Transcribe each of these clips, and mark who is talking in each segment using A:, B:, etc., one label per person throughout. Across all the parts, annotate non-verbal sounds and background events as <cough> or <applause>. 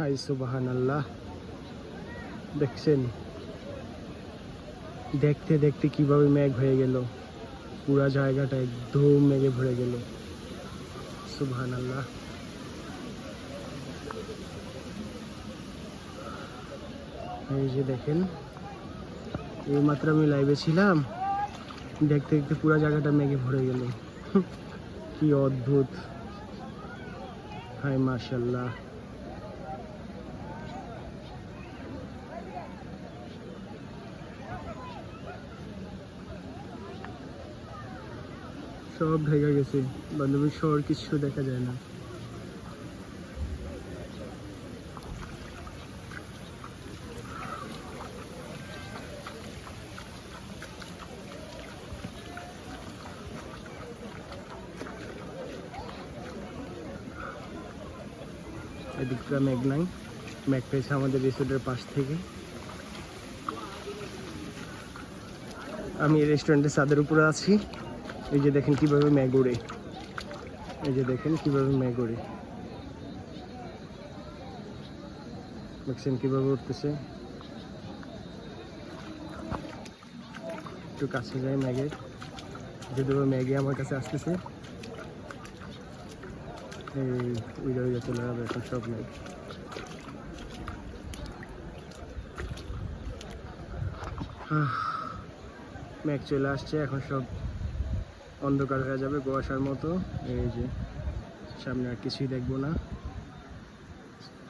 A: High সুবাহান আল্লাহ দেখছেন? দেখতে দেখতে কীভাবে মেঘ হয়ে গেল। পুরা জায়গাটা একদম মেঘে ভরে গেল। সুবহান আল্লাহ এই যে দেখেন এই মাত্র আমি লাইভে ছিলাম। দেখতে দেখতে পুরো জায়গাটা মেঘে ভরে গেল। <laughs> কি অদ্ভুত। হাই মাশাল্লাহ সব ঢেকে গেছে। বান্ধবীর শহর কিছু দেখা যায় না। এদিকটা মেঘ নাই মেঘ পেয়েছে আমাদের রিসোর্টের পাশ থেকে। আমি রেস্টুরেন্টের ছাদের উপরে আছি। এই যে দেখেন কীভাবে মেঘ ওড়ে এই যে দেখেন কীভাবে মেঘ ওড়ে দেখছেন কীভাবে উঠতেছে। একটু কাছে যায় ম্যাগের যদি ম্যাগে আমার কাছে আসতেছে। এই চলে যাবে এখন সব ম্যাগ। ম্যাগ চলে আসছে এখন সব। অন্ধকার হয়ে যাবে কুয়াশার মতো। এই যে, সামনে আর কিছুই দেখব না।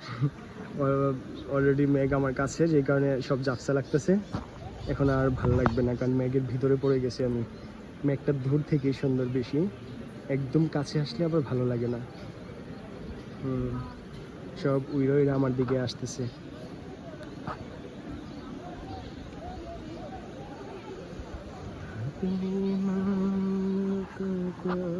A: <laughs> অলরেডি মেঘ আমার কাছে যে কারণে সব জাপসা লাগতেছে। এখন আর ভালো লাগবে না, কারণ মেঘের ভিতরে পড়ে গেছে আমি। মেঘটা দূর থেকেই সুন্দর বেশি। একদম কাছে আসলে আবার ভালো লাগে না। সব উইরোইরা আমার দিকে আসতেছে। good.